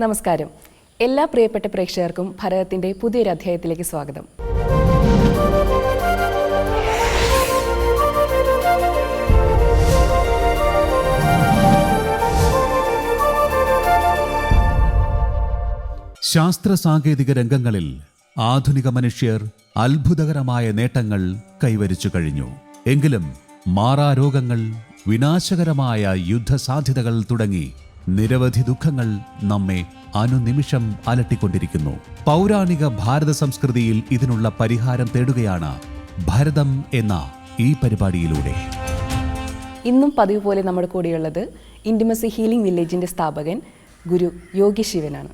നമസ്കാരം. എല്ലാ പ്രിയപ്പെട്ട പ്രേക്ഷകർക്കും ഭരതത്തിന്റെ പുതിയൊരു അധ്യായത്തിലേക്ക് സ്വാഗതം. ശാസ്ത്ര സാങ്കേതിക രംഗങ്ങളിൽ ആധുനിക മനുഷ്യർ അത്ഭുതകരമായ നേട്ടങ്ങൾ കൈവരിച്ചു കഴിഞ്ഞു. എങ്കിലും മാറാരോഗങ്ങൾ വിനാശകരമായ യുദ്ധസാധ്യതകൾ തുടങ്ങി. നിരവധി ദുഃഖങ്ങൾ നമ്മെ അനുനിമിഷം അലട്ടിക്കൊണ്ടിരിക്കുന്നു. പൗരാണിക ഭാരത സംസ്കൃതിയിൽ ഇതിനുള്ള പരിഹാരം തേടുകയാണ് ഭരതം എന്ന ഈ പരിപാടിയിലൂടെ. ഇന്നും പതിവ് പോലെ നമ്മുടെ കൂടെയുള്ളത് ഇന്റിമസി ഹീലിംഗ് വില്ലേജിന്റെ സ്ഥാപകൻ ഗുരു യോഗി ശിവനാണ്.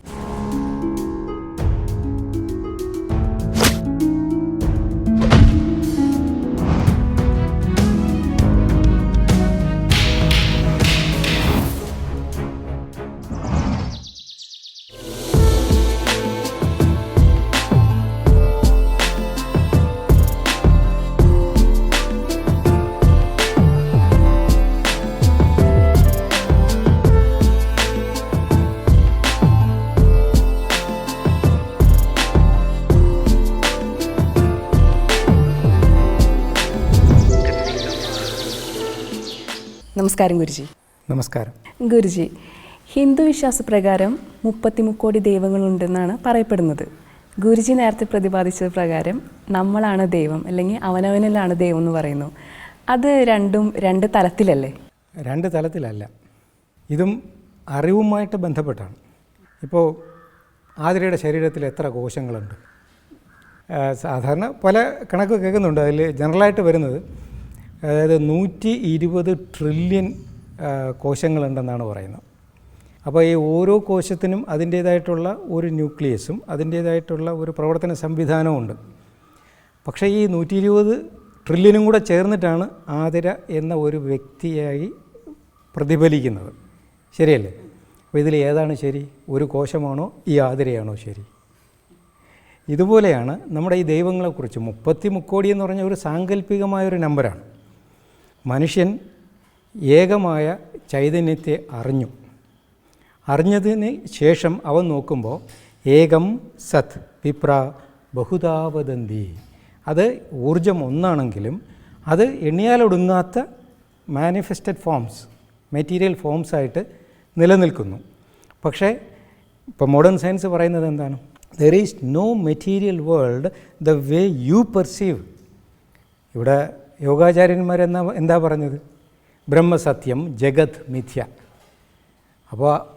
നമസ്കാരം ഗുരുജി. നമസ്കാരം. ഗുരുജി ഹിന്ദു വിശ്വാസപ്രകാരം മുപ്പത്തി മുക്കോടി ദൈവങ്ങളുണ്ടെന്നാണ് പറയപ്പെടുന്നത്. ഗുരുജി നേരത്തെ പ്രതിപാദിച്ചത് പ്രകാരം നമ്മളാണ് ദൈവം അല്ലെങ്കിൽ അവനവനിലാണ് ദൈവം എന്ന് പറയുന്നു. അത് രണ്ടും രണ്ട് തലത്തിലല്ലേ? രണ്ട് തലത്തിലല്ല. ഇതും അറിവുമായിട്ട് ബന്ധപ്പെട്ടാണ്. ഇപ്പോൾ ആതിരയുടെ ശരീരത്തിൽ എത്ര കോശങ്ങളുണ്ട്? സാധാരണ പല കണക്ക് കേൾക്കുന്നുണ്ട്. അതിൽ ജനറലായിട്ട് വരുന്നത് അതായത് നൂറ്റി ഇരുപത് ട്രില്യൺ കോശങ്ങളുണ്ടെന്നാണ് പറയുന്നത്. അപ്പോൾ ഈ ഓരോ കോശത്തിനും അതിന്റേതായിട്ടുള്ള ഒരു ന്യൂക്ലിയസും അതിന്റേതായിട്ടുള്ള ഒരു പ്രവർത്തന സംവിധാനവും ഉണ്ട്. പക്ഷേ ഈ നൂറ്റി ഇരുപത് ട്രില്യനും കൂടെ ചേർന്നിട്ടാണ് ആതിര എന്ന ഒരു വ്യക്തിയായി പ്രതിഫലിക്കുന്നത്. ശരിയല്ലേ? അപ്പോൾ ഇതിൽ ഏതാണ് ശരി? ഒരു കോശമാണോ? ഈ ആതിരയാണോ ശരി? ഇതുപോലെയാണ് നമ്മുടെ ഈ ദൈവങ്ങളെക്കുറിച്ച് മുപ്പത്തി മുക്കോടി എന്ന് പറഞ്ഞ ഒരു സാങ്കല്പികമായ ഒരു നമ്പറാണ്. മനുഷ്യൻ ഏകമായ ചൈതന്യത്തെ അറിഞ്ഞു. അറിഞ്ഞതിന് ശേഷം അവൻ നോക്കുമ്പോൾ ഏകം സത് വിപ്ര ബഹുതാവദന്തി. അത് ഊർജം ഒന്നാണെങ്കിലും അത് എണ്ണിയാലൊടുങ്ങാത്ത മാനിഫെസ്റ്റഡ് ഫോംസ് മെറ്റീരിയൽ ഫോംസ് ആയിട്ട് നിലനിൽക്കുന്നു. പക്ഷേ ഇപ്പോൾ മോഡേൺ സയൻസ് പറയുന്നത് എന്താണ്? There is no material world the way you perceive ഇവിടെ യോഗാചാര്യന്മാർ എന്നാ എന്താ പറഞ്ഞത്? ബ്രഹ്മസത്യം ജഗത് മിഥ്യ. അപ്പോൾ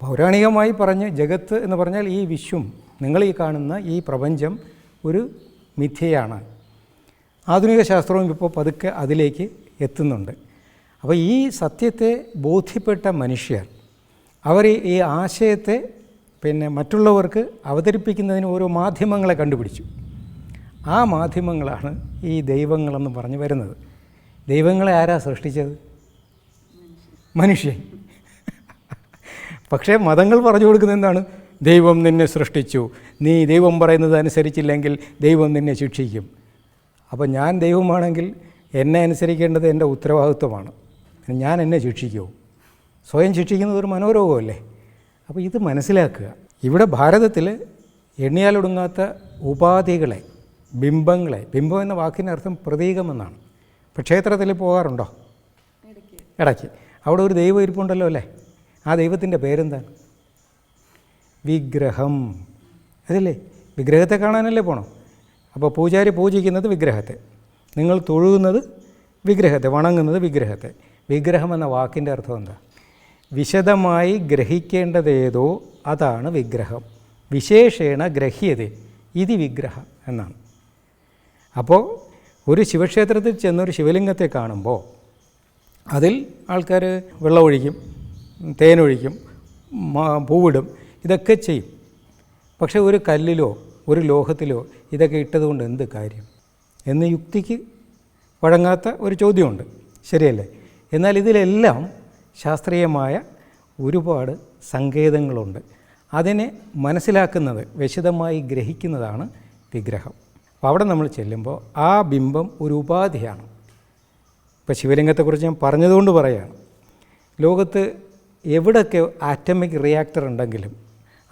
പൗരാണികമായി പറഞ്ഞ് ജഗത്ത് എന്ന് പറഞ്ഞാൽ ഈ വിശ്വം നിങ്ങൾ ഈ കാണുന്ന ഈ പ്രപഞ്ചം ഒരു മിഥ്യയാണ്. ആധുനിക ശാസ്ത്രവും ഇപ്പോൾ പതുക്കെ അതിലേക്ക് എത്തുന്നുണ്ട്. അപ്പോൾ ഈ സത്യത്തെ ബോധ്യപ്പെട്ട മനുഷ്യർ അവർ ഈ ആശയത്തെ പിന്നെ മറ്റുള്ളവർക്ക് അവതരിപ്പിക്കുന്നതിന് ഓരോ മാധ്യമങ്ങളെ കണ്ടുപിടിച്ചു. ആ മാധ്യമങ്ങളാണ് ഈ ദൈവങ്ങളെന്ന് പറഞ്ഞു വരുന്നത്. ദൈവങ്ങളെ ആരാ സൃഷ്ടിച്ചത്? മനുഷ്യൻ. പക്ഷേ മതങ്ങൾ പറഞ്ഞു കൊടുക്കുന്നത് എന്താണ്? ദൈവം നിന്നെ സൃഷ്ടിച്ചു. നീ ദൈവം പറയുന്നത് അനുസരിച്ചില്ലെങ്കിൽ ദൈവം നിന്നെ ശിക്ഷിക്കും. അപ്പോൾ ഞാൻ ദൈവമാണെങ്കിൽ എന്നെ അനുസരിക്കേണ്ടത് എന്റെ ഉത്തരവാദിത്വമാണ്. ഞാൻ എന്നെ ശിക്ഷിക്കുമോ സ്വയം ശിക്ഷിക്കുന്നത് ഒരു മനോരോഗമല്ലേ? അപ്പോൾ ഇത് മനസ്സിലാക്കുക. ഇവിടെ ഭാരതത്തിൽ എണ്ണിയാലൊടുങ്ങാത്ത ഉപാധികളെ ബിംബങ്ങളെ ബിംബം എന്ന വാക്കിന്റെ അർത്ഥം പ്രതീകമെന്നാണ്. ഇപ്പോൾ ക്ഷേത്രത്തിൽ പോകാറുണ്ടോ? ഇടയ്ക്ക്. അവിടെ ഒരു ദൈവം ഇരിപ്പുണ്ടല്ലോ അല്ലേ? ആ ദൈവത്തിന്റെ പേരെന്താണ്? വിഗ്രഹം. അതല്ലേ? വിഗ്രഹത്തെ കാണാനല്ലേ പോകണം അപ്പോൾ പൂജാരി പൂജിക്കുന്നത് വിഗ്രഹത്തെ. നിങ്ങൾ തൊഴുകുന്നത് വിഗ്രഹത്തെ വണങ്ങുന്നത് വിഗ്രഹത്തെ. വിഗ്രഹം എന്ന വാക്കിന്റെ അർത്ഥം എന്താ? വിശദമായി ഗ്രഹിക്കേണ്ടതേതോ അതാണ് വിഗ്രഹം. വിശേഷേണ ഗ്രഹ്യത. ഇത് വിഗ്രഹം എന്നാണ്. അപ്പോൾ ഒരു ശിവക്ഷേത്രത്തിൽ ചെന്നൊരു ശിവലിംഗത്തെ കാണുമ്പോൾ അതിൽ ആൾക്കാർ വെള്ളമൊഴിക്കും തേനൊഴിക്കും പൂവിടും ഇതൊക്കെ ചെയ്യും. പക്ഷേ ഒരു കല്ലിലോ ഒരു ലോഹത്തിലോ ഇതൊക്കെ ഇട്ടതുകൊണ്ട് എന്ത് കാര്യം? എന്ന് യുക്തിക്ക് വഴങ്ങാത്ത ഒരു ചോദ്യമുണ്ട്. ശരിയല്ലേ? എന്നാൽ ഇതിലെല്ലാം ശാസ്ത്രീയമായ ഒരുപാട് സങ്കേതങ്ങളുണ്ട്. അതിനെ മനസ്സിലാക്കുന്നത് വിശദമായി ഗ്രഹിക്കുന്നതാണ് വിഗ്രഹം. അപ്പോൾ അവിടെ നമ്മൾ ചെല്ലുമ്പോൾ ആ ബിംബം ഒരു ഉപാധിയാണ്. ഇപ്പോൾ ശിവലിംഗത്തെക്കുറിച്ച് ഞാൻ പറഞ്ഞതുകൊണ്ട് പറയുകയാണ് ലോകത്ത് എവിടെയൊക്കെ ആറ്റമിക് റിയാക്ടർ ഉണ്ടെങ്കിലും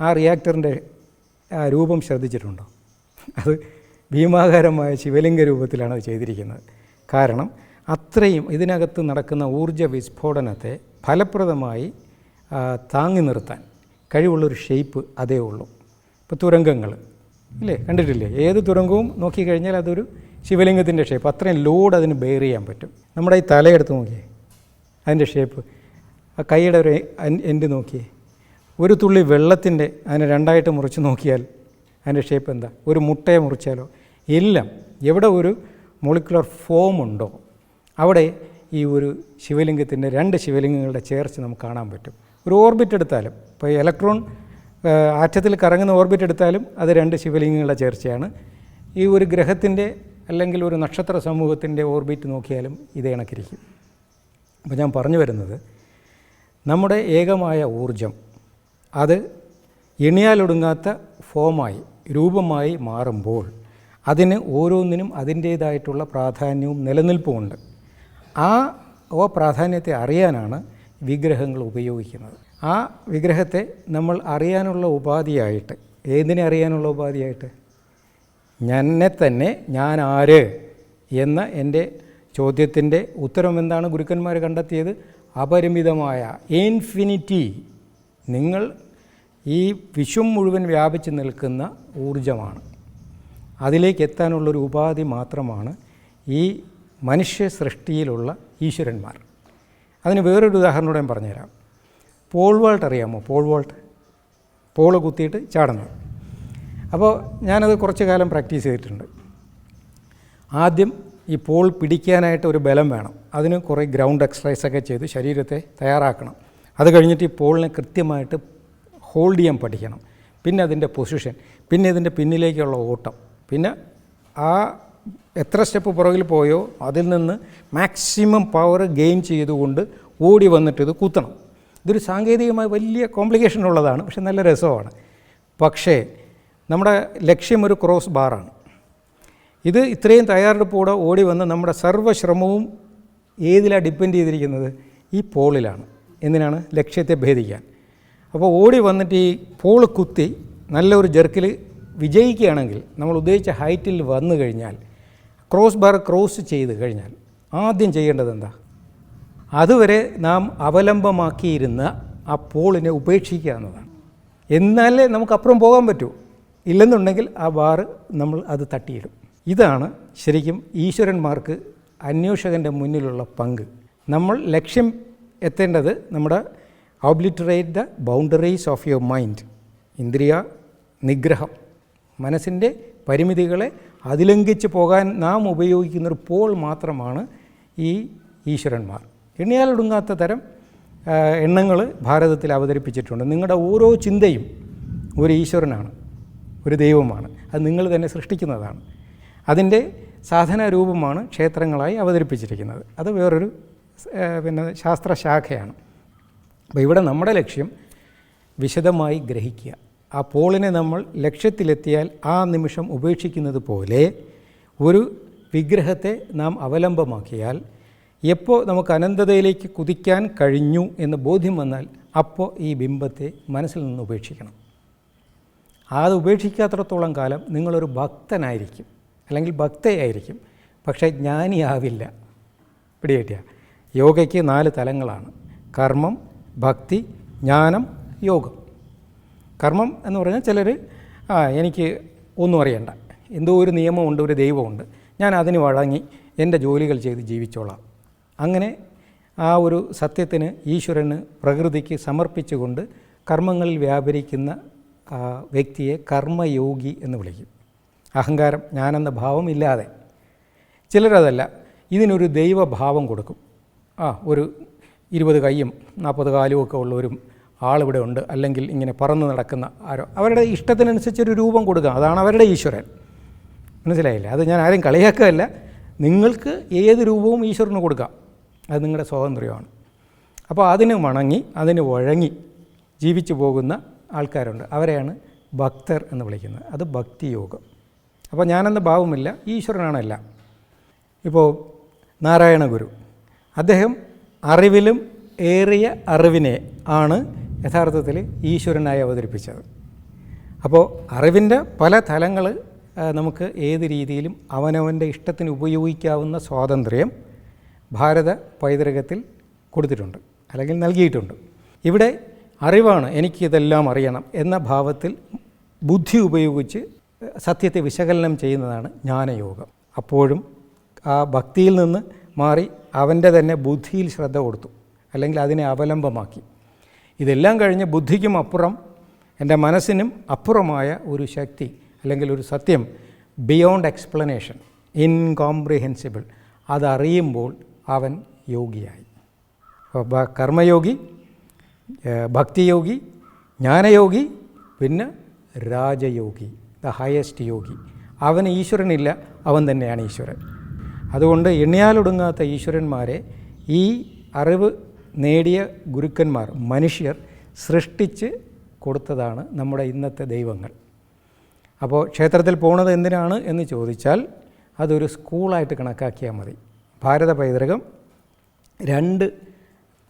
ആ റിയാക്ടറിന്റെ രൂപം ശ്രദ്ധിച്ചിട്ടുണ്ടോ? അത് ഭീമാകാരമായ ശിവലിംഗ രൂപത്തിലാണ് അത് ചെയ്തിരിക്കുന്നത്. കാരണം അത്രയും ഇതിനകത്ത് നടക്കുന്ന ഊർജ വിസ്ഫോടനത്തെ ഫലപ്രദമായി താങ്ങി നിർത്താൻ കഴിവുള്ളൊരു ഷേപ്പ് അതേ ഉള്ളൂ. ഇപ്പോൾ തുരങ്കങ്ങൾ ഇല്ലേ? കണ്ടിട്ടില്ലേ? ഏത് തുരങ്കവും നോക്കിക്കഴിഞ്ഞാൽ അതൊരു ശിവലിംഗത്തിന്റെ ഷേപ്പ് അത്രയും ലോഡ് അതിന് ബെയർ ചെയ്യാൻ പറ്റും. നമ്മുടെ ഈ തലയെടുത്ത് നോക്കിയേ. അതിന്റെ ഷേപ്പ് ആ കൈയുടെ ഒരു എൻഡ് നോക്കിയേ. ഒരു തുള്ളി വെള്ളത്തിന്റെ അതിനെ രണ്ടായിട്ട് മുറിച്ച് നോക്കിയാൽ അതിന്റെ ഷേപ്പ് എന്താ? ഒരു മുട്ടയെ മുറിച്ചാലോ? എല്ലാം എവിടെ ഒരു മോളിക്കുലർ ഫോം ഉണ്ടോ അവിടെ ഈ ഒരു ശിവലിംഗത്തിന്റെ രണ്ട് ശിവലിംഗങ്ങളുടെ ചേർച്ച നമുക്ക് കാണാൻ പറ്റും. ഒരു ഓർബിറ്റ് എടുത്താലും ഇപ്പോൾ ഇലക്ട്രോൺ ആറ്റത്തിൽ കറങ്ങുന്ന ഓർബിറ്റ് എടുത്താലും അത് രണ്ട് ശിവലിംഗങ്ങളുടെ ചേർച്ചയാണ്. ഈ ഒരു ഗ്രഹത്തിന്റെ അല്ലെങ്കിൽ ഒരു നക്ഷത്ര സമൂഹത്തിന്റെ ഓർബിറ്റ് നോക്കിയാലും ഇതേ കണക്കിരിക്കും. അപ്പോൾ ഞാൻ പറഞ്ഞു വരുന്നത് നമ്മുടെ ഏകമായ ഊർജം അത് എണിയാലൊടുങ്ങാത്ത ഫോമായി രൂപമായി മാറുമ്പോൾ അതിന് ഓരോന്നിനും അതിന്റേതായിട്ടുള്ള പ്രാധാന്യവും നിലനിൽപ്പുമുണ്ട്. ആ ഓ പ്രാധാന്യത്തെ അറിയാനാണ് വിഗ്രഹങ്ങൾ ഉപയോഗിക്കുന്നത്. ആ വിഗ്രഹത്തെ നമ്മൾ അറിയാനുള്ള ഉപാധിയായിട്ട്. ഏതിനെ അറിയാനുള്ള ഉപാധിയായിട്ട്? എന്നെ തന്നെ ഞാൻ ആര് എന്ന എന്റെ ചോദ്യത്തിന്റെ ഉത്തരം എന്താണ് ഗുരുക്കന്മാർ കണ്ടെത്തിയത്? അപരിമിതമായ ഇൻഫിനിറ്റി നിങ്ങൾ ഈ വിശ്വം മുഴുവൻ വ്യാപിച്ച് നിൽക്കുന്ന ഊർജമാണ് അതിലേക്ക് എത്താനുള്ളൊരു ഉപാധി മാത്രമാണ് ഈ മനുഷ്യ സൃഷ്ടിയിലുള്ള ഈശ്വരന്മാർ. അതിന് വേറൊരു ഉദാഹരണം കൂടെ പറഞ്ഞുതരാം. പോൾ വാൾട്ട് അറിയാമോ? Pole vault. പോൾ കുത്തിയിട്ട് ചാടുന്നത് അപ്പോൾ ഞാനത് കുറച്ച് കാലം പ്രാക്ടീസ് ചെയ്തിട്ടുണ്ട്. ആദ്യം ഈ പോൾ പിടിക്കാനായിട്ട് ഒരു ബലം വേണം. അതിന് കുറേ ഗ്രൗണ്ട് എക്സസൈസ് ഒക്കെ ചെയ്ത് ശരീരത്തെ തയ്യാറാക്കണം. അത് കഴിഞ്ഞിട്ട് ഈ പോളിനെ കൃത്യമായിട്ട് ഹോൾഡ് ചെയ്യാൻ പഠിക്കണം. പിന്നെ അതിന്റെ പൊസിഷൻ പിന്നെ ഇതിന്റെ പിന്നിലേക്കുള്ള ഓട്ടം. പിന്നെ ആ എത്ര സ്റ്റെപ്പ് പുറകിൽ പോയോ അതിൽ നിന്ന് മാക്സിമം പവർ ഗെയിൻ ചെയ്തുകൊണ്ട് ഓടി വന്നിട്ട് ഇത് കുത്തണം. ഇതൊരു സാങ്കേതികമായി വലിയ കോംപ്ലിക്കേഷൻ ഉള്ളതാണ് പക്ഷെ നല്ല രസമാണ്. പക്ഷേ നമ്മുടെ ലക്ഷ്യം ഒരു ക്രോസ് ബാറാണ് ഇത് ഇത്രയും തയ്യാറെടുപ്പോടെ ഓടി വന്ന് നമ്മുടെ സർവശ്രമവും ഏതിലാണ് ഡിപ്പെൻഡ് ചെയ്തിരിക്കുന്നത്? ഈ പോളിലാണ്. എന്തിനാണ്? ലക്ഷ്യത്തെ ഭേദിക്കാൻ. അപ്പോൾ ഓടി വന്നിട്ട് ഈ പോൾ കുത്തി നല്ലൊരു ജെർക്കിൽ വിജയിക്കുകയാണെങ്കിൽ നമ്മൾ ഉദ്ദേശിച്ച ഹൈറ്റിൽ വന്നു കഴിഞ്ഞാൽ ക്രോസ് ബാർ ക്രോസ് ചെയ്ത് കഴിഞ്ഞാൽ ആദ്യം ചെയ്യേണ്ടത് എന്താ? അതുവരെ നാം അവലംബമാക്കിയിരുന്ന ആ പോളിനെ ഉപേക്ഷിക്കുക എന്നതാണ്. എന്നാലേ നമുക്ക് അപ്പുറം പോകാൻ പറ്റൂ. ഇല്ലെന്നുണ്ടെങ്കിൽ ആ ബാറ് നമ്മൾ അത് തട്ടിയിടും. ഇതാണ് ശരിക്കും ഈശ്വരന്മാർക്ക് അന്വേഷകന്റെ മുന്നിലുള്ള പങ്ക്. നമ്മൾ ലക്ഷ്യം എത്തേണ്ടത് നമ്മുടെ obliterate the boundaries of your mind ഇന്ദ്രിയ നിഗ്രഹം മനസ്സിന്റെ പരിമിതികളെ അതിലംഘിച്ച് പോകാൻ നാം ഉപയോഗിക്കുന്നൊരു പോൾ മാത്രമാണ് ഈ ഈശ്വരന്മാർ. എണ്ണിയാലൊടുങ്ങാത്ത തരം എണ്ണങ്ങൾ ഭാരതത്തിൽ അവതരിപ്പിച്ചിട്ടുണ്ട്. നിങ്ങളുടെ ഓരോ ചിന്തയും ഒരു ഈശ്വരനാണ് ഒരു ദൈവമാണ് അത് നിങ്ങൾ തന്നെ സൃഷ്ടിക്കുന്നതാണ്. അതിന്റെ സാധന രൂപമാണ് ക്ഷേത്രങ്ങളായി അവതരിപ്പിച്ചിരിക്കുന്നത്. അത് വേറൊരു പിന്നെ ശാസ്ത്രശാഖയാണ്. അപ്പോൾ ഇവിടെ നമ്മുടെ ലക്ഷ്യം വിശദമായി ഗ്രഹിക്കുക. ആ പോളിനെ നമ്മൾ ലക്ഷ്യത്തിലെത്തിയാൽ ആ നിമിഷം ഉപേക്ഷിക്കുന്നത് പോലെ ഒരു വിഗ്രഹത്തെ നാം അവലംബമാക്കിയാൽ എപ്പോൾ നമുക്ക് അനന്തതയിലേക്ക് കുതിക്കാൻ കഴിഞ്ഞു എന്ന് ബോധ്യം വന്നാൽ അപ്പോൾ ഈ ബിംബത്തെ മനസ്സിൽ നിന്ന് ഉപേക്ഷിക്കണം. അത് ഉപേക്ഷിക്കാത്തിടത്തോളം കാലം നിങ്ങളൊരു ഭക്തനായിരിക്കും. അല്ലെങ്കിൽ ഭക്തയായിരിക്കും. പക്ഷേ ജ്ഞാനിയാവില്ല. പിടികിട്ടിയ. യോഗയ്ക്ക് നാല് തലങ്ങളാണ്. കർമ്മം ഭക്തി ജ്ഞാനം യോഗം. കർമ്മം എന്ന് പറഞ്ഞാൽ ചിലർ ആ എനിക്ക് ഒന്നും അറിയണ്ട. എന്തോ ഒരു നിയമമുണ്ട് ഒരു ദൈവമുണ്ട്. ഞാൻ അതിന് വഴങ്ങി എന്റെ ജോലികൾ ചെയ്ത് ജീവിച്ചോളാം. അങ്ങനെ ആ ഒരു സത്യത്തിന് ഈശ്വരന് പ്രകൃതിക്ക് സമർപ്പിച്ചുകൊണ്ട് കർമ്മങ്ങളിൽ വ്യാപരിക്കുന്ന വ്യക്തിയെ കർമ്മയോഗി എന്ന് വിളിക്കും. അഹങ്കാരം ഞാനെന്ന ഭാവം ഇല്ലാതെ. ചിലരതല്ല ഇതിനൊരു ദൈവഭാവം കൊടുക്കും. ആ ഒരു ഇരുപത് കൈയും നാൽപ്പത് കാലും ഒക്കെ ഉള്ള ഒരു ആളിവിടെ ഉണ്ട്. അല്ലെങ്കിൽ ഇങ്ങനെ പറന്ന് നടക്കുന്ന ആരോ അവരുടെ ഇഷ്ടത്തിനനുസരിച്ചൊരു രൂപം കൊടുക്കുക അതാണ് അവരുടെ ഈശ്വരൻ. മനസ്സിലായില്ല? അത് ഞാൻ ആരും കളിയാക്കുകയല്ല. നിങ്ങൾക്ക് ഏത് രൂപവും ഈശ്വരന് കൊടുക്കാം. അത് നിങ്ങളുടെ സ്വാതന്ത്ര്യമാണ്. അപ്പോൾ അതിന് വണങ്ങി അതിന് വഴങ്ങി ജീവിച്ചു പോകുന്ന ആൾക്കാരുണ്ട്. അവരെയാണ് ഭക്തർ എന്ന് വിളിക്കുന്നത്. അത് ഭക്തിയോഗം. അപ്പോൾ ഞാനെന്ന ഭാവമില്ല ഈശ്വരനാണ് എല്ലാം. ഇപ്പോൾ നാരായണ ഗുരു. അദ്ദേഹം അറിവിലും ഏറിയ അറിവിനെ ആണ് യഥാർത്ഥത്തിൽ ഈശ്വരനായി അവതരിപ്പിച്ചത്. അപ്പോൾ അറിവിന്റെ പല തലങ്ങൾ നമുക്ക് ഏത് രീതിയിലും അവനവന്റെ ഇഷ്ടത്തിന് ഉപയോഗിക്കാവുന്ന സ്വാതന്ത്ര്യം ഭാരത പൈതൃകത്തിൽ കൊടുത്തിട്ടുണ്ട് അല്ലെങ്കിൽ നൽകിയിട്ടുണ്ട്. ഇവിടെ അറിവാണ് എനിക്കിതെല്ലാം അറിയണം എന്ന ഭാവത്തിൽ ബുദ്ധി ഉപയോഗിച്ച് സത്യത്തെ വിശകലനം ചെയ്യുന്നതാണ് ജ്ഞാനയോഗം. അപ്പോഴും ആ ഭക്തിയിൽ നിന്ന് മാറി അവന്റെ തന്നെ ബുദ്ധിയിൽ ശ്രദ്ധ കൊടുത്തു അല്ലെങ്കിൽ അതിനെ അവലംബമാക്കി. ഇതെല്ലാം കഴിഞ്ഞ് ബുദ്ധിക്കും അപ്പുറം എന്റെ മനസ്സിനും അപ്പുറമായ ഒരു ശക്തി അല്ലെങ്കിൽ ഒരു സത്യം ബിയോണ്ട് എക്സ്പ്ലനേഷൻ ഇൻകോംപ്രിഹെൻസിബിൾ അതറിയുമ്പോൾ അവൻ യോഗിയായി. കർമ്മയോഗി ഭക്തിയോഗി ജ്ഞാനയോഗി പിന്നെ രാജയോഗി ദ ഹയസ്റ്റ് യോഗി. അവന് ഈശ്വരനില്ല അവൻ തന്നെയാണ് ഈശ്വരൻ. അതുകൊണ്ട് എണ്ണിയാലൊടുങ്ങാത്ത ഈശ്വരന്മാരെ ഈ അറിവ് നേടിയ ഗുരുക്കന്മാർ മനുഷ്യർ സൃഷ്ടിച്ച് കൊടുത്തതാണ് നമ്മുടെ ഇന്നത്തെ ദൈവങ്ങൾ. അപ്പോൾ ക്ഷേത്രത്തിൽ പോണത് എന്തിനാണ് എന്ന് ചോദിച്ചാൽ അതൊരു സ്കൂളായിട്ട് കണക്കാക്കിയാൽ മതി. ഭാരത പൈതൃകം രണ്ട്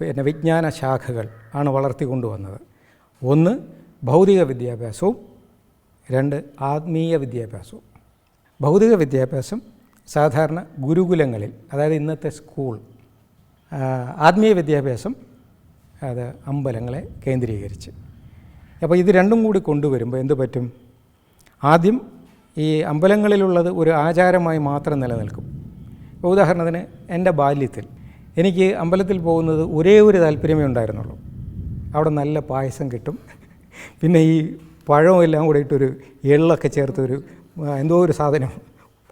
പിന്നെ വിജ്ഞാന ശാഖകൾ ആണ് വളർത്തിക്കൊണ്ടുവന്നത് ഒന്ന് ഭൗതിക വിദ്യാഭ്യാസവും രണ്ട് ആത്മീയ വിദ്യാഭ്യാസവും. ഭൗതിക വിദ്യാഭ്യാസം സാധാരണ ഗുരുകുലങ്ങളിൽ അതായത് ഇന്നത്തെ സ്കൂൾ ആത്മീയ വിദ്യാഭ്യാസം അത് അമ്പലങ്ങളെ കേന്ദ്രീകരിച്ച്. അപ്പോൾ ഇത് രണ്ടും കൂടി കൊണ്ടുവരുമ്പോൾ എന്ത് പറ്റും? ആദ്യം ഈ അമ്പലങ്ങളിലുള്ളത് ഒരു ആചാരമായി മാത്രം നിലനിൽക്കും. ഉദാഹരണത്തിന് എന്റെ ബാല്യത്തിൽ എനിക്ക് അമ്പലത്തിൽ പോകുന്നത് ഒരേ ഒരു താല്പര്യമേ ഉണ്ടായിരുന്നുള്ളൂ. അവിടെ നല്ല പായസം കിട്ടും. പിന്നെ ഈ പഴവും എല്ലാം കൂടെ ഇട്ടൊരു എള്ളൊക്കെ ചേർത്തൊരു എന്തോ ഒരു സാധനം.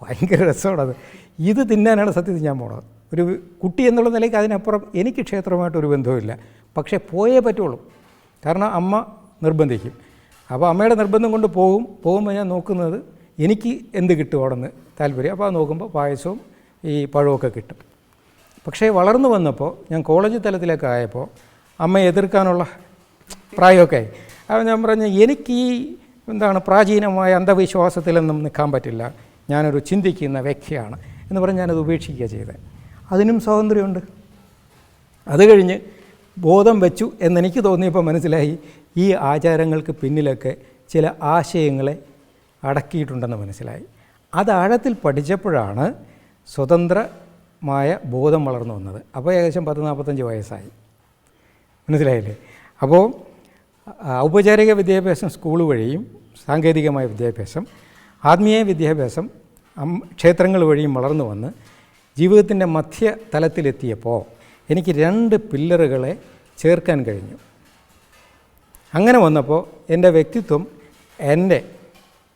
ഭയങ്കര രസമാണത് ഇത് തിന്നാനാണ് സത്യത്തിൽ ഞാൻ പോണത്. ഒരു കുട്ടി എന്നുള്ള നിലയ്ക്ക് അതിനപ്പുറം എനിക്ക് ക്ഷേത്രമായിട്ടൊരു ബന്ധവുമില്ല. പക്ഷേ പോയേ പറ്റുള്ളൂ. കാരണം അമ്മ നിർബന്ധിക്കും. അപ്പോൾ അമ്മയുടെ നിർബന്ധം കൊണ്ട് പോകും. പോകുമ്പോൾ ഞാൻ നോക്കുന്നത് എനിക്ക് എന്ത് കിട്ടും അവിടെ നിന്ന് താല്പര്യം. അപ്പോൾ അത് നോക്കുമ്പോൾ പായസവും ഈ പഴമൊക്കെ കിട്ടും. പക്ഷേ വളർന്നു വന്നപ്പോൾ ഞാൻ കോളേജ് തലത്തിലേക്ക് ആയപ്പോൾ അമ്മ എതിർക്കാനുള്ള പ്രായമൊക്കെ ആയി. അപ്പോൾ ഞാൻ പറഞ്ഞു എനിക്ക് ഈ എന്താണ് പ്രാചീനമായ അന്ധവിശ്വാസത്തിലൊന്നും നിൽക്കാൻ പറ്റില്ല. ഞാനൊരു ചിന്തിക്കുന്ന വ്യക്തിയാണ്. എന്ന് പറഞ്ഞ് ഞാനത് ഉപേക്ഷിക്കുക ചെയ്തത് അതിനും സ്വാതന്ത്ര്യമുണ്ട്. അത് കഴിഞ്ഞ് ബോധം വെച്ചു എന്നെനിക്ക് തോന്നിയപ്പോൾ മനസ്സിലായി ഈ ആചാരങ്ങൾക്ക് പിന്നിലൊക്കെ ചില ആശയങ്ങളെ അടക്കിയിട്ടുണ്ടെന്ന് മനസ്സിലായി. അത് ആഴത്തിൽ പഠിച്ചപ്പോഴാണ് സ്വതന്ത്രമായ ബോധം വളർന്നു വന്നത്. അപ്പോൾ ഏകദേശം പത്ത് നാൽപ്പത്തഞ്ച് വയസ്സായി. മനസ്സിലായില്ലേ? അപ്പോൾ ഔപചാരിക വിദ്യാഭ്യാസം സ്കൂൾ വഴിയും സാങ്കേതികമായ വിദ്യാഭ്യാസം ആത്മീയ വിദ്യാഭ്യാസം ക്ഷേത്രങ്ങൾ വഴിയും വളർന്നു വന്ന് ജീവിതത്തിന്റെ മധ്യ തലത്തിലെത്തിയപ്പോൾ എനിക്ക് രണ്ട് പില്ലറുകളെ ചേർക്കാൻ കഴിഞ്ഞു. അങ്ങനെ വന്നപ്പോൾ എന്റെ വ്യക്തിത്വം എന്റെ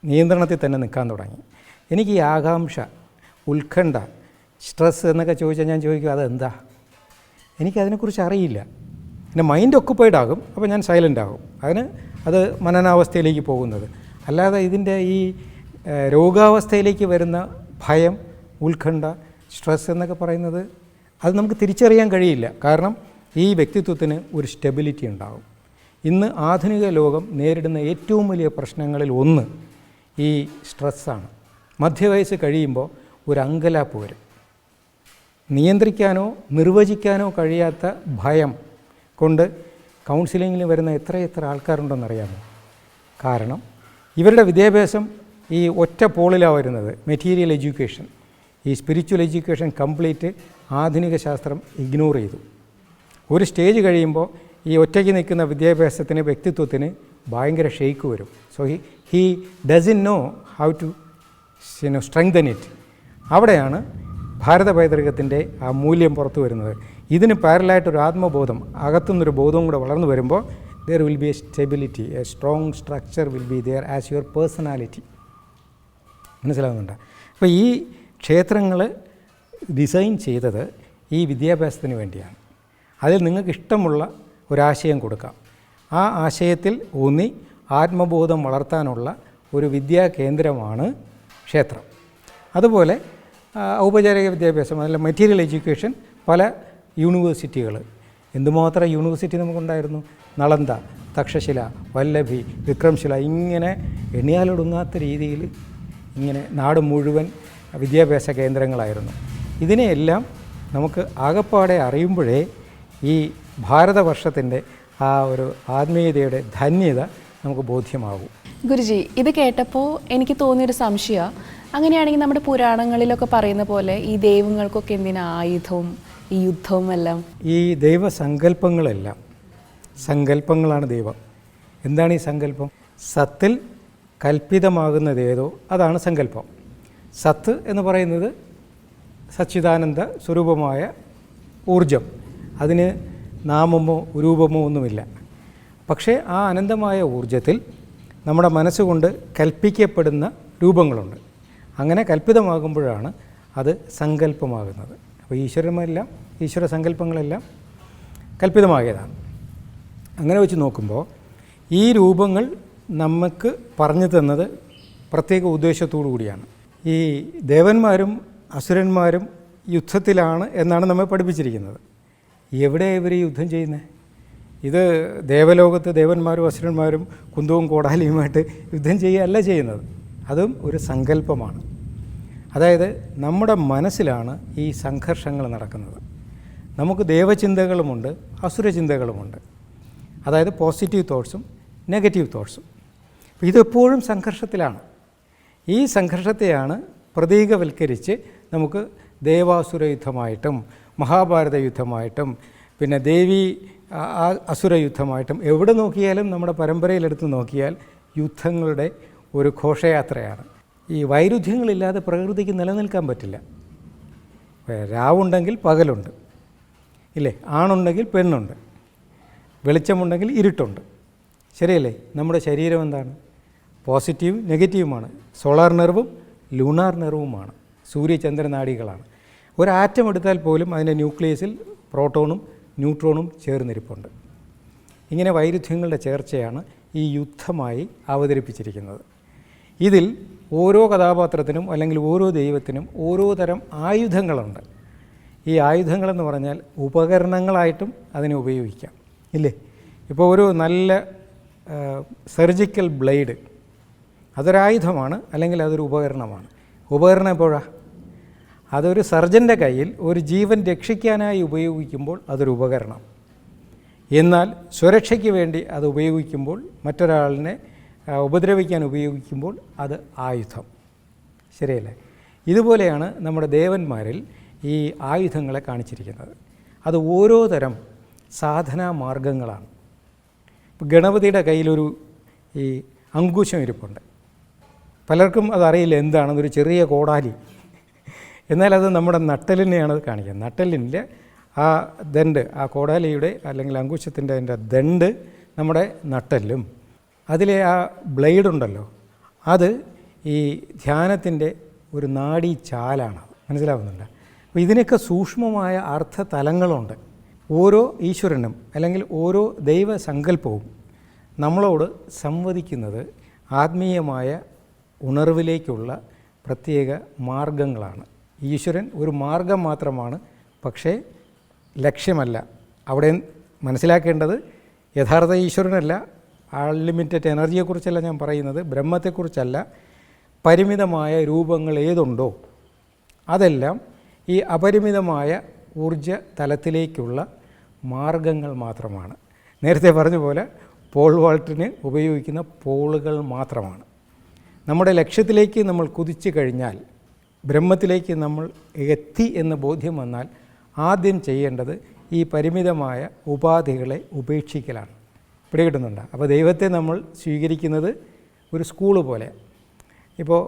നിയന്ത്രണത്തിൽ തന്നെ നിൽക്കാൻ തുടങ്ങി. എനിക്ക് ഈ ആകാംക്ഷ ഉത്കണ്ഠ സ്ട്രെസ് എന്നൊക്കെ ചോദിച്ചാൽ ഞാൻ ചോദിക്കും അതെന്താ? എനിക്കതിനെക്കുറിച്ച് അറിയില്ല. എന്റെ മൈൻഡ് ഒക്കുപ്പൈഡ് ആകും അപ്പോൾ ഞാൻ സൈലന്റ് ആകും. അതിന് അത് മനനാവസ്ഥയിലേക്ക് പോകുന്നത്. അല്ലാതെ ഇതിന്റെ ഈ രോഗാവസ്ഥയിലേക്ക് വരുന്ന ഭയം ഉത്കണ്ഠ സ്ട്രെസ് എന്നൊക്കെ പറയുന്നത് അത് നമുക്ക് തിരിച്ചറിയാൻ കഴിയില്ല. കാരണം ഈ വ്യക്തിത്വത്തിന് ഒരു സ്റ്റെബിലിറ്റി ഉണ്ടാകും ഇന്ന് ആധുനിക ലോകം നേരിടുന്ന ഏറ്റവും വലിയ പ്രശ്നങ്ങളിൽ ഒന്ന് ഈ സ്ട്രെസ്സാണ് മധ്യവയസ്സ് കഴിയുമ്പോൾ ഒരു അങ്കലാപ്പ് വരും നിയന്ത്രിക്കാനോ നിർവചിക്കാനോ കഴിയാത്ത ഭയം കൊണ്ട് കൗൺസിലിങ്ങിൽ വരുന്ന എത്ര എത്ര ആൾക്കാരുണ്ടെന്നറിയാമോ? കാരണം ഇവരുടെ വിദ്യാഭ്യാസം ഈ ഒറ്റ പോളിലാണ് വരുന്നത് മെറ്റീരിയൽ എഡ്യൂക്കേഷൻ ഈ സ്പിരിച്വൽ എഡ്യൂക്കേഷൻ കംപ്ലീറ്റ് ആധുനിക ശാസ്ത്രം ഇഗ്നോർ ചെയ്തു. ഒരു സ്റ്റേജ് കഴിയുമ്പോൾ ഈ ഒറ്റയ്ക്ക് നിൽക്കുന്ന വിദ്യാഭ്യാസത്തിന് വ്യക്തിത്വത്തിന് ഭയങ്കര ഷെയ്ക്ക് വരും. So he he doesn't know how to you know strengthen it അവിടെയാണ് ഭാരത പൈതൃകത്തിന്റെ ആ മൂല്യം പുറത്തു വരുന്നത്. ഇതിന് പാരലായിട്ടൊരു ആത്മബോധം അകത്തുനിന്നൊരു ബോധവും കൂടെ വളർന്നു വരുമ്പോൾ there will be a stability a strong structure will be there as your personality മനസ്സിലാകുന്നുണ്ട് അപ്പോൾ ഈ ക്ഷേത്രങ്ങൾ ഡിസൈൻ ചെയ്തത് ഈ വിദ്യാഭ്യാസത്തിന് വേണ്ടിയാണ്. അതിൽ നിങ്ങൾക്ക് ഇഷ്ടമുള്ള ഒരാശയം കൊടുക്കാം. ആ ആശയത്തിൽ ഊന്നി ആത്മബോധം വളർത്താനുള്ള ഒരു വിദ്യാ കേന്ദ്രമാണ് ക്ഷേത്രം. അതുപോലെ ഔപചാരിക വിദ്യാഭ്യാസം അല്ല മെറ്റീരിയൽ എഡ്യൂക്കേഷൻ പല യൂണിവേഴ്സിറ്റികൾ എന്തുമാത്രം യൂണിവേഴ്സിറ്റി നമുക്കുണ്ടായിരുന്നു? നളന്ത തക്ഷശില വല്ലഭി വിക്രംശില ഇങ്ങനെ എണ്ണിയാലൊടുങ്ങാത്ത രീതിയിൽ ഇങ്ങനെ നാട് മുഴുവൻ വിദ്യാഭ്യാസ കേന്ദ്രങ്ങളായിരുന്നു. ഇതിനെയെല്ലാം നമുക്ക് ആകപ്പാടെ അറിയുമ്പോഴേ ഈ ഭാരതവർഷത്തിന്റെ ആ ഒരു ആത്മീയതയുടെ ധന്യത നമുക്ക് ബോധ്യമാകും. ഗുരുജി ഇത് കേട്ടപ്പോൾ എനിക്ക് തോന്നിയൊരു സംശയമാണ് അങ്ങനെയാണെങ്കിൽ നമ്മുടെ പുരാണങ്ങളിലൊക്കെ പറയുന്ന പോലെ ഈ ദൈവങ്ങൾക്കൊക്കെ എന്തിനാ ആയുധവും ഈ യുദ്ധവും എല്ലാം? ഈ ദൈവസങ്കല്പങ്ങളെല്ലാം സങ്കല്പങ്ങളാണ് ദൈവം. എന്താണ് ഈ സങ്കല്പം? സത്തിൽ കൽപ്പിതമാകുന്നത് ഏതോ അതാണ് സങ്കല്പം. സത്ത് എന്ന് പറയുന്നത് സച്ചിദാനന്ദ സ്വരൂപമായ ഊർജം. അതിന് നാമമോ രൂപമോ ഒന്നുമില്ല. പക്ഷേ ആ അനന്തമായ ഊർജത്തിൽ നമ്മുടെ മനസ്സുകൊണ്ട് കൽപ്പിക്കപ്പെടുന്ന രൂപങ്ങളുണ്ട്. അങ്ങനെ കൽപ്പിതമാകുമ്പോഴാണ് അത് സങ്കല്പമാകുന്നത് അപ്പോൾ ഈശ്വരന്മാരെല്ലാം ഈശ്വര സങ്കല്പങ്ങളെല്ലാം കൽപ്പിതമാകിയതാണ്. അങ്ങനെ വെച്ച് നോക്കുമ്പോൾ ഈ രൂപങ്ങൾ നമുക്ക് പറഞ്ഞു തന്നത് പ്രത്യേക ഉദ്ദേശത്തോടു കൂടിയാണ്. ഈ ദേവന്മാരും അസുരന്മാരും യുദ്ധത്തിലാണ് എന്നാണ് നമ്മെ പഠിപ്പിച്ചിരിക്കുന്നത്. എവിടെ ഇവർ യുദ്ധം ചെയ്യുന്നത് ഇത് ദേവലോകത്ത് ദേവന്മാരും അസുരന്മാരും കുന്തവും കോടാലിയുമായിട്ട് യുദ്ധം ചെയ്യുകയല്ല ചെയ്യുന്നത്. അതും ഒരു സങ്കല്പമാണ്. അതായത് നമ്മുടെ മനസ്സിലാണ് ഈ സംഘർഷങ്ങൾ നടക്കുന്നത്. നമുക്ക് ദേവചിന്തകളുമുണ്ട് അസുരചിന്തകളുമുണ്ട്. അതായത് പോസിറ്റീവ് തോട്ട്സും നെഗറ്റീവ് തോട്ട്സും. അപ്പോൾ ഇതെപ്പോഴും സംഘർഷത്തിലാണ്. ഈ സംഘർഷത്തെയാണ് പ്രതീകവൽക്കരിച്ച് നമുക്ക് ദേവാസുര യുദ്ധമായിട്ടും മഹാഭാരത യുദ്ധമായിട്ടും പിന്നെ ദേവി ആ- അസുരയുദ്ധമായിട്ടും അസുര യുദ്ധമായിട്ടും എവിടെ നോക്കിയാലും നമ്മുടെ പരമ്പരയിലെടുത്ത് നോക്കിയാൽ യുദ്ധങ്ങളുടെ ഒരു ഘോഷയാത്രയാണ്. ഈ വൈരുദ്ധ്യങ്ങളില്ലാതെ പ്രകൃതിക്ക് നിലനിൽക്കാൻ പറ്റില്ല. രാവുണ്ടെങ്കിൽ പകലുണ്ട്. ഇല്ലേ? ആണുണ്ടെങ്കിൽ പെണ്ണുണ്ട്. വെളിച്ചമുണ്ടെങ്കിൽ ഇരുട്ടുണ്ട്. ശരിയല്ലേ? നമ്മുടെ ശരീരം എന്താണ്? പോസിറ്റീവ് നെഗറ്റീവുമാണ്. സോളാർ നെർവും ലൂണാർ നെർവുമാണ്. സൂര്യചന്ദ്രനാടികളാണ്. ഒരു ആറ്റം എടുത്താൽ പോലും അതിന്റെ ന്യൂക്ലിയസിൽ പ്രോട്ടോണും ന്യൂട്രോണും ചേർന്നിരിപ്പുണ്ട്. ഇങ്ങനെ വൈരുദ്ധ്യങ്ങളുടെ ചേർച്ചയാണ് ഈ യുദ്ധമായി അവതരിപ്പിച്ചിരിക്കുന്നത്. ഇതിൽ ഓരോ കഥാപാത്രത്തിനും അല്ലെങ്കിൽ ഓരോ ദൈവത്തിനും ഓരോ തരം ആയുധങ്ങളുണ്ട്. ഈ ആയുധങ്ങളെന്ന് പറഞ്ഞാൽ ഉപകരണങ്ങളായിട്ടും അതിനെ ഉപയോഗിക്കാം. ഇല്ലേ? ഇപ്പോൾ ഒരു നല്ല സർജിക്കൽ ബ്ലേഡ് അതൊരായുധമാണ് അല്ലെങ്കിൽ അതൊരു ഉപകരണമാണ്. ഉപകരണം എപ്പോഴാണ് അതൊരു സർജന്റെ കയ്യിൽ ഒരു ജീവൻ രക്ഷിക്കാനായി ഉപയോഗിക്കുമ്പോൾ അതൊരു ഉപകരണം. എന്നാൽ സുരക്ഷയ്ക്ക് വേണ്ടി അത് ഉപയോഗിക്കുമ്പോൾ മറ്റൊരാളിനെ ഉപദ്രവിക്കാൻ ഉപയോഗിക്കുമ്പോൾ അത് ആയുധം. ശരിയല്ലേ? ഇതുപോലെയാണ് നമ്മുടെ ദേവന്മാരിൽ ഈ ആയുധങ്ങളെ കാണിച്ചിരിക്കുന്നത്. അത് ഓരോ തരം സാധനാ മാർഗങ്ങളാണ്. ഇപ്പോൾ ഗണപതിയുടെ കയ്യിലൊരു ഈ അങ്കുശം ഇരിപ്പുണ്ട്. പലർക്കും അതറിയില്ല എന്താണെന്നൊരു ചെറിയ കോടാലി. എന്നാൽ അത് നമ്മുടെ നട്ടലിനെയാണ് അത് കാണിക്കുന്നത്. നട്ടലിന്റെ ആ ദണ്ട് ആ കോടാലിയുടെ അല്ലെങ്കിൽ അങ്കുശത്തിന്റെ അതിന്റെ ദണ്ട് നമ്മുടെ നട്ടലും അതിലെ ആ ബ്ലേഡ് ഉണ്ടല്ലോ അത് ഈ ധ്യാനത്തിന്റെ ഒരു നാഡീ ചാലാണ്. മനസ്സിലാവുന്നുണ്ട്? അപ്പോൾ ഇതിനൊക്കെ സൂക്ഷ്മമായ അർത്ഥതലങ്ങളുണ്ട്. ഓരോ ഈശ്വരനും അല്ലെങ്കിൽ ഓരോ ദൈവസങ്കല്പവും നമ്മളോട് സംവദിക്കുന്നത് ആത്മീയമായ ഉണർവിലേക്കുള്ള പ്രത്യേക മാർഗങ്ങളാണ്. ഈശ്വരൻ ഒരു മാർഗം മാത്രമാണ് പക്ഷേ ലക്ഷ്യമല്ല. അവിടെ മനസ്സിലാക്കേണ്ടത് യഥാർത്ഥ ഈശ്വരനല്ല അൺലിമിറ്റഡ് എനർജിയെക്കുറിച്ചല്ല ഞാൻ പറയുന്നത് ബ്രഹ്മത്തെക്കുറിച്ചല്ല പരിമിതമായ രൂപങ്ങൾ ഏതുണ്ടോ അതെല്ലാം ഈ അപരിമിതമായ ഊർജ തലത്തിലേക്കുള്ള മാർഗങ്ങൾ മാത്രമാണ്. നേരത്തെ പറഞ്ഞ പോലെ പോൾ വാൾട്ടിന് ഉപയോഗിക്കുന്ന പോളുകൾ മാത്രമാണ്. നമ്മുടെ ലക്ഷ്യത്തിലേക്ക് നമ്മൾ കുതിച്ചു കഴിഞ്ഞാൽ ബ്രഹ്മത്തിലേക്ക് നമ്മൾ എത്തി എന്ന് ബോധ്യം വന്നാൽ ആദ്യം ചെയ്യേണ്ടത് ഈ പരിമിതമായ ഉപാധികളെ ഉപേക്ഷിക്കലാണ്. പിടികിട്ടുന്നുണ്ട്. അപ്പോൾ ദൈവത്തെ നമ്മൾ സ്വീകരിക്കുന്നത് ഒരു സ്കൂൾ പോലെ. ഇപ്പോൾ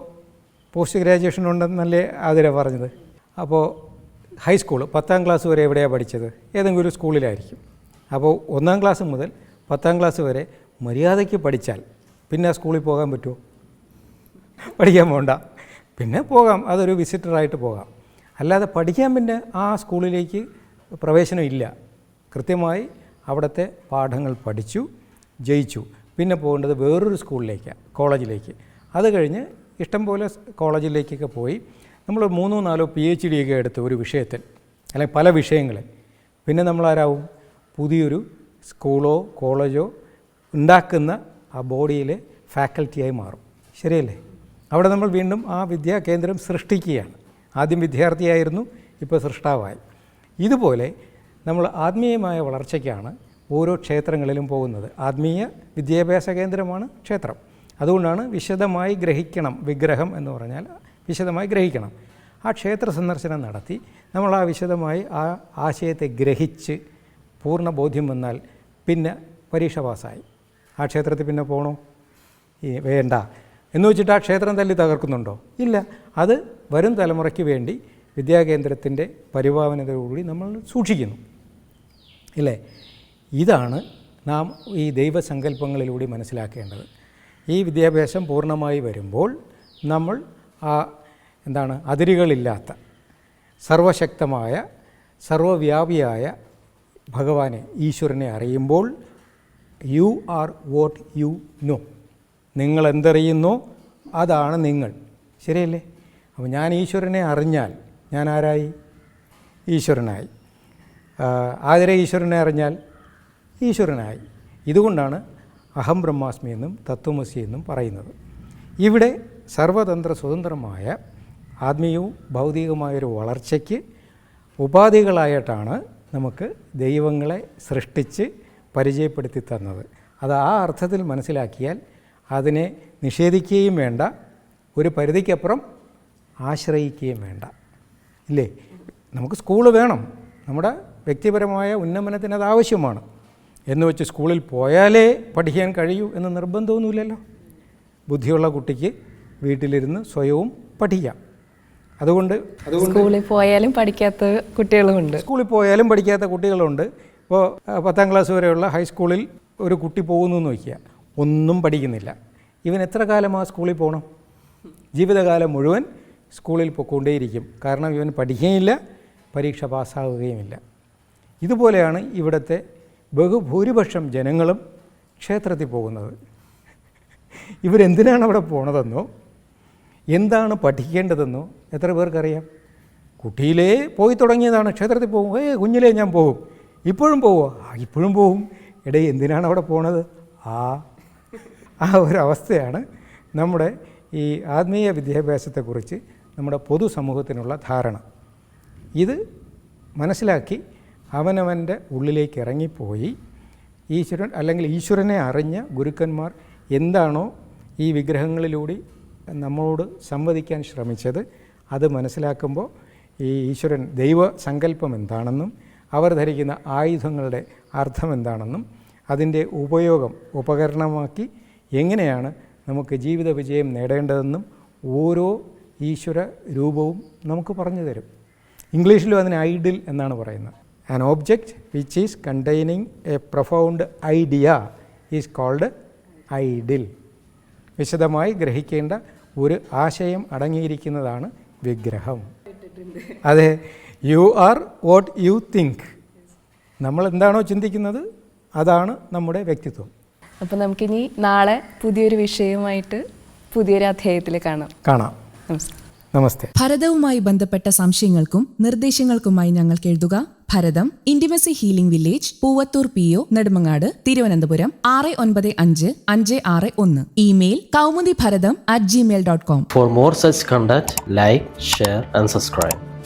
പോസ്റ്റ് ഗ്രാജുവേഷൻ ഉണ്ടെന്നല്ലേ ആതിര പറഞ്ഞത്? അപ്പോൾ ഹൈസ്കൂൾ പത്താം ക്ലാസ് വരെ എവിടെയാണ് പഠിച്ചത്? ഏതെങ്കിലും ഒരു സ്കൂളിലായിരിക്കും. അപ്പോൾ ഒന്നാം ക്ലാസ് മുതൽ പത്താം ക്ലാസ് വരെ മര്യാദയ്ക്ക് പഠിച്ചാൽ പിന്നെ ആ സ്കൂളിൽ പോകാൻ പറ്റുമോ? പഠിക്കാൻ പോകണ്ട പിന്നെ പോകാം അതൊരു വിസിറ്ററായിട്ട് പോകാം. അല്ലാതെ പഠിക്കാൻ പിന്നെ ആ സ്കൂളിലേക്ക് പ്രവേശനം ഇല്ല. കൃത്യമായി അവിടുത്തെ പാഠങ്ങൾ പഠിച്ചു ജയിച്ചു. പിന്നെ പോകേണ്ടത് വേറൊരു സ്കൂളിലേക്കാണ് കോളേജിലേക്ക്. അത് കഴിഞ്ഞ് ഇഷ്ടംപോലെ കോളേജിലേക്കൊക്കെ പോയി. നമ്മൾ മൂന്നോ നാലോ പി എച്ച് ഡി ഒക്കെ എടുത്ത് ഒരു വിഷയത്തിൽ അല്ലെങ്കിൽ പല വിഷയങ്ങളിൽ. പിന്നെ നമ്മളാരാവും? പുതിയൊരു സ്കൂളോ കോളേജോ ഉണ്ടാക്കുന്ന ആ ബോഡിയിലെ ഫാക്കൽറ്റിയായി മാറും. ശരിയല്ലേ? അവിടെ നമ്മൾ വീണ്ടും ആ വിദ്യാ കേന്ദ്രം സൃഷ്ടിക്കുകയാണ്. ആദ്യം വിദ്യാർത്ഥിയായിരുന്നു ഇപ്പോൾ സൃഷ്ടാവായി. ഇതുപോലെ നമ്മൾ ആത്മീയമായ വളർച്ചയ്ക്കാണ് ഓരോ ക്ഷേത്രങ്ങളിലും പോകുന്നത്. ആത്മീയ വിദ്യാഭ്യാസ കേന്ദ്രമാണ് ക്ഷേത്രം. അതുകൊണ്ടാണ് വിശദമായി ഗ്രഹിക്കണം വിഗ്രഹം എന്ന് പറഞ്ഞാൽ വിശദമായി ഗ്രഹിക്കണം. ആ ക്ഷേത്ര സന്ദർശനം നടത്തി നമ്മൾ ആ വിശദമായി ആ ആശയത്തെ ഗ്രഹിച്ച് പൂർണ ബോധ്യം വന്നാൽ പിന്നെ പരീക്ഷ പാസ്സായി. ആ ക്ഷേത്രത്തിൽ പിന്നെ പോകണോ വേണ്ട. എന്ന് വെച്ചിട്ട് ആ ക്ഷേത്രം തല്ലി തകർക്കുന്നുണ്ടോ? ഇല്ല. അത് വരും തലമുറയ്ക്ക് വേണ്ടി വിദ്യാകേന്ദ്രത്തിന്റെ പരിപാവനതയോടുകൂടി നമ്മൾ സൂക്ഷിക്കുന്നു. ഇല്ലേ? ഇതാണ് നാം ഈ ദൈവസങ്കല്പങ്ങളിലൂടെ മനസ്സിലാക്കേണ്ടത്. ഈ വിദ്യാഭ്യാസം പൂർണമായി വരുമ്പോൾ നമ്മൾ ആ എന്താണ് അതിരുകളില്ലാത്ത സർവശക്തമായ സർവവ്യാപിയായ ഭഗവാനെ ഈശ്വരനെ അറിയുമ്പോൾ you are what you know. നിങ്ങൾ എന്തറിയുന്നു അതാണ് നിങ്ങൾ. ശരിയല്ലേ? അപ്പോൾ ഞാൻ ഈശ്വരനെ അറിഞ്ഞാൽ ഞാൻ ആരായി ഈശ്വരനായി ആതിരെ ഈശ്വരനെ അറിഞ്ഞാൽ ഈശ്വരനായി. ഇതുകൊണ്ടാണ് അഹം ബ്രഹ്മാസ്മി എന്നും തത്വമസി എന്നും പറയുന്നത്. ഇവിടെ സർവതന്ത്ര സ്വതന്ത്രമായ ആത്മീയവും ഭൗതികമായൊരു വളർച്ചയ്ക്ക് ഉപാധികളായിട്ടാണ് നമുക്ക് ദൈവങ്ങളെ സൃഷ്ടിച്ച് പരിചയപ്പെടുത്തി തന്നത്. അത് ആ അർത്ഥത്തിൽ മനസ്സിലാക്കിയാൽ അതിനെ നിഷേധിക്കുകയും വേണ്ട ഒരു പരിധിക്കപ്പുറം ആശ്രയിക്കുകയും വേണ്ട. ഇല്ലേ? നമുക്ക് സ്കൂൾ വേണം. നമ്മുടെ വ്യക്തിപരമായ ഉന്നമനത്തിന് അത് ആവശ്യമാണ്. എന്ന് വെച്ച് സ്കൂളിൽ പോയാലേ പഠിക്കാൻ കഴിയൂ എന്ന് നിർബന്ധമൊന്നുമില്ലല്ലോ. ബുദ്ധിയുള്ള കുട്ടിക്ക് വീട്ടിലിരുന്ന് സ്വയവും പഠിക്കാം. അതുകൊണ്ട് സ്കൂളിൽ പോയാലും പഠിക്കാത്ത കുട്ടികളുമുണ്ട്. സ്കൂളിൽ പോയാലും പഠിക്കാത്ത കുട്ടികളുണ്ട്. ഇപ്പോൾ പത്താം ക്ലാസ് വരെയുള്ള ഹൈസ്കൂളിൽ ഒരു കുട്ടി പോകുന്നു എന്ന് വയ്ക്കുക. ഒന്നും പഠിക്കുന്നില്ല. ഇവൻ എത്ര കാലം ആ സ്കൂളിൽ പോകണം ജീവിതകാലം മുഴുവൻ സ്കൂളിൽ പൊയ്ക്കൊണ്ടേയിരിക്കും കാരണം ഇവൻ പഠിക്കുകയില്ല പരീക്ഷ പാസ്സാവുകയുമില്ല. ഇതുപോലെയാണ് ഇവിടുത്തെ ബഹുഭൂരിപക്ഷം ജനങ്ങളും ക്ഷേത്രത്തിൽ പോകുന്നത്. ഇവരെന്തിനാണ് അവിടെ പോണതെന്നോ? എന്താണ് പഠിക്കേണ്ടതെന്നോ? എത്ര പേർക്കറിയാം? കുട്ടിയിലേ പോയി തുടങ്ങിയതാണ്. ക്ഷേത്രത്തിൽ പോകും. ഏ കുഞ്ഞിലേ ഞാൻ പോകും ഇപ്പോഴും പോവോ ആ ഇപ്പോഴും പോകും എടേ എന്തിനാണ് അവിടെ പോണത്? ആ ആ ഒരു അവസ്ഥയാണ് നമ്മുടെ ഈ ആത്മീയ വിദ്യാഭ്യാസത്തെക്കുറിച്ച് നമ്മുടെ പൊതുസമൂഹത്തിനുള്ള ധാരണ. ഇത് മനസ്സിലാക്കി അവനവന്റെ ഉള്ളിലേക്ക് ഇറങ്ങിപ്പോയി ഈശ്വരൻ അല്ലെങ്കിൽ ഈശ്വരനെ അറിഞ്ഞ ഗുരുക്കന്മാർ എന്താണോ ഈ വിഗ്രഹങ്ങളിലൂടെ നമ്മളോട് സംവദിക്കാൻ ശ്രമിച്ചത് അത് മനസ്സിലാക്കുമ്പോൾ ഈ ഈശ്വരൻ ദൈവ സങ്കല്പം എന്താണെന്നും അവർ ധരിക്കുന്ന ആയുധങ്ങളുടെ അർത്ഥം എന്താണെന്നും അതിന്റെ ഉപയോഗം ഉപകരണമാക്കി എങ്ങനെയാണ് നമുക്ക് ജീവിത വിജയം നേടേണ്ടതെന്നും ഓരോ ഈശ്വര രൂപവും നമുക്ക് പറഞ്ഞു തരും. ഇംഗ്ലീഷിലും അതിന് ഐഡിൽ എന്നാണ് പറയുന്നത്. An object which is containing a profound idea is called idol. വിശദമായി ഗ്രഹിക്കേണ്ട ഒരു ആശയം അടങ്ങിയിരിക്കുന്നതാണ് വിഗ്രഹം. അതെ you are what you think നമ്മൾ എന്താണോ ചിന്തിക്കുന്നത് അതാണ് നമ്മുടെ വ്യക്തിത്വം. അപ്പോൾ നമുക്കിനി നാളെ പുതിയൊരു വിഷയവുമായിട്ട് പുതിയൊരു അധ്യായത്തിൽ കാണാം. കാണാം. നമസ്കാരം. നമസ്തേ. ഭരതവുമായി ബന്ധപ്പെട്ട സംശയങ്ങൾക്കും നിർദ്ദേശങ്ങൾക്കുമായി ഞങ്ങൾക്ക് എഴുതുക Bharatham intimacy healing village Poovathur P O Nedumangad Thiruvananthapuram ആറ് ഒൻപത് അഞ്ച് അഞ്ച് ആറ് ഒന്ന്. Email Kaumudi Bharatham at Gmail dot com for more such contact like share and subscribe.